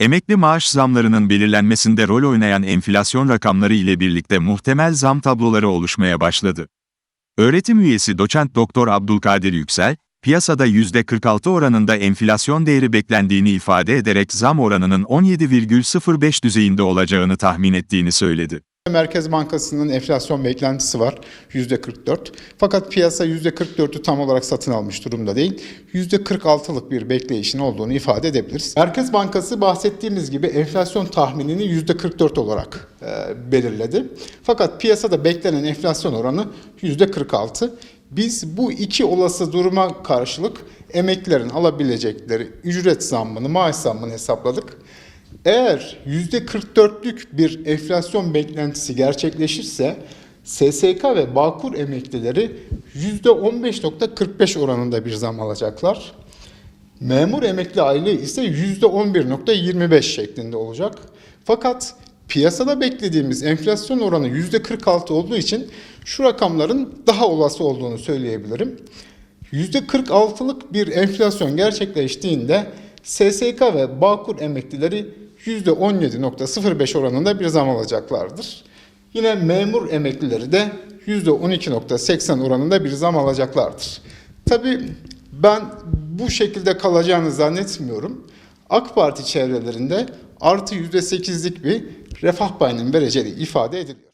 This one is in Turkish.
Emekli maaş zamlarının belirlenmesinde rol oynayan enflasyon rakamları ile birlikte muhtemel zam tabloları oluşmaya başladı. Öğretim üyesi doçent doktor Abdülkadir Yüksel, piyasada %46 oranında enflasyon değeri beklendiğini ifade ederek zam oranının 17,05 düzeyinde olacağını tahmin ettiğini söyledi. Merkez Bankası'nın enflasyon beklentisi var %44. Fakat piyasa %44'ü tam olarak satın almış durumda değil. %46'lık bir bekleyişin olduğunu ifade edebiliriz. Merkez Bankası bahsettiğimiz gibi enflasyon tahminini %44 olarak e, belirledi. Fakat piyasada beklenen enflasyon oranı %46. Biz bu iki olası duruma karşılık emeklilerin alabilecekleri ücret zammını, maaş zammını hesapladık. Eğer %44'lük bir enflasyon beklentisi gerçekleşirse SSK ve Bağkur emeklileri %15.45 oranında bir zam alacaklar. Memur emekli aylığı ise %11.25 şeklinde olacak. Fakat piyasada beklediğimiz enflasyon oranı %46 olduğu için şu rakamların daha olası olduğunu söyleyebilirim. %46'lık bir enflasyon gerçekleştiğinde SSK ve Bağkur emeklileri %17.05 oranında bir zam alacaklardır. Yine memur emeklileri de %12.80 oranında bir zam alacaklardır. Tabii ben bu şekilde kalacağını zannetmiyorum. AK Parti çevrelerinde artı %8'lik bir refah payının vereceği ifade ediliyor.